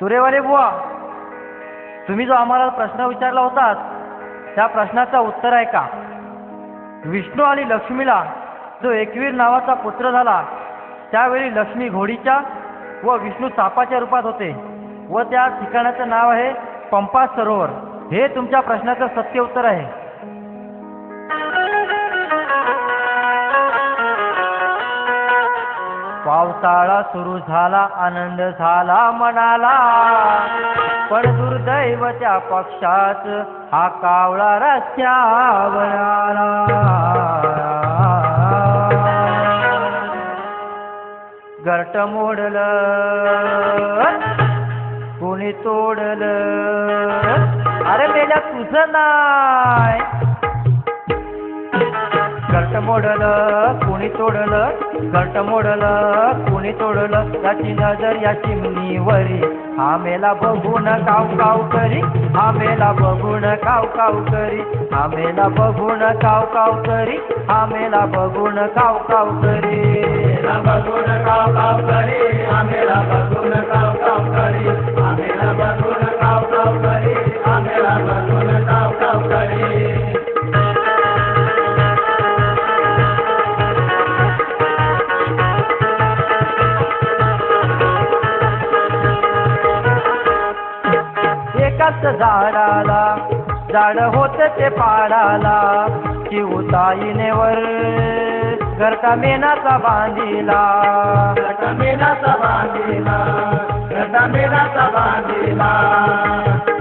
तुरेवाले बुवा तुम्ही जो आम्हाला प्रश्न विचारला होतात त्या प्रश्नाचं उत्तर आहे का? विष्णू आणि लक्ष्मीला जो एकवीर नावाचा पुत्र झाला त्यावेळी लक्ष्मी घोडीच्या व विष्णू सापाच्या रूपात होते व त्या ठिकाणाचं नाव आहे पंपा सरोवर हे तुमच्या प्रश्नाचं सत्य उत्तर आहे. पावसाळा सुरू झाला आनंद झाला मनाला. पण दुर्दैव त्या पक्षात हा कावळा रस्त्यावर आला. घरट मोडलं कोणी तोडलं. अरे मेल्या तुझं नाय. घट मोडलं कुणी तोडलं? घट मोडलं कुणी तोडलं? त्याची नजर या चिमणीवरी. हा मेला बघून काव काव करी. हा मेला बघून काव काव करी. हा मेला बघून काव काव करी. हा मेला बघून काव काव करी. बघून काव काव करी. आम्हाला बघून काव काव करी. आम्हाला बघून काव काव करी. आम्हाला बघून काव काव करी. झाडाला. झाड होत ते पाडाला. चिवताईनेवर घरका मेनाचा बांधिला. घटमेनाचा बांधिला. घटमेनाचा बांधिला.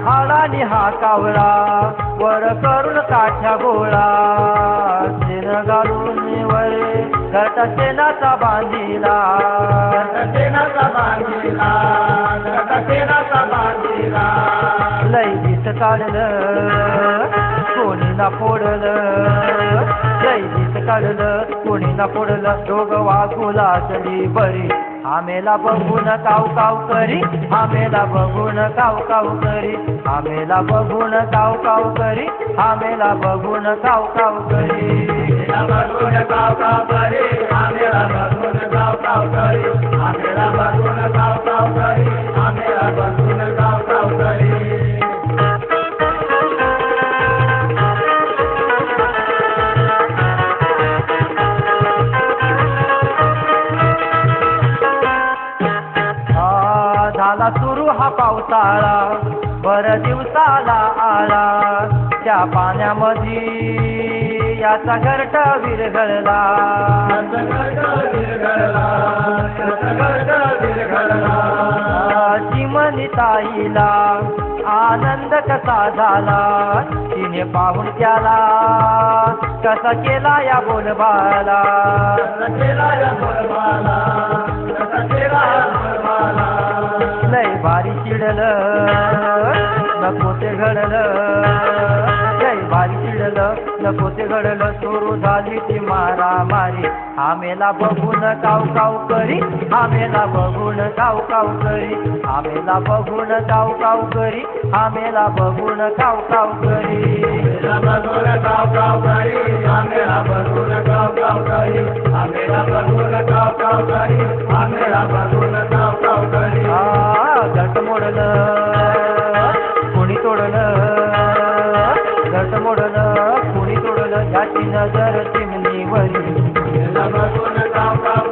हाडानी हा कावळा वर करून काठ्या गोळा शेण घालून वर घरटा शेणाचा बांधिला. बांधिला. काढलं कोणी ना फोडलं काढलं कोणी ना फोडलं दोघं वाघुला चली बरी आमेला बघून काव काव करी आमेला बघून काव काव करी आमेला बघून काव काव करी आमेला बघून काव काव करी बघून काव काव करी झाला सुरू हा पावसाळा. बर दिवसाला आला त्या पाण्यामध्ये याचा घरटा विरघळला. चिमणी ताईला आनंद कसा झाला? तिने पाहून त्याला कसा केला या बोलबाला? लय भारी चिडलं. नको ते घडलं. जय भारी चिडलं. नको ते घडलं. सुरू झाली ती मारामारी. आमेला बघून काव काव करी. आमेला बघून काव काव करी. आमेला बघून काव काव करी. आमेला बघून काव काव करी. बघून काव काव करी. आम्हाला बघून काव काव करी. आमेला बघून काव काव करी. आमेला बघून I'm not gonna stop.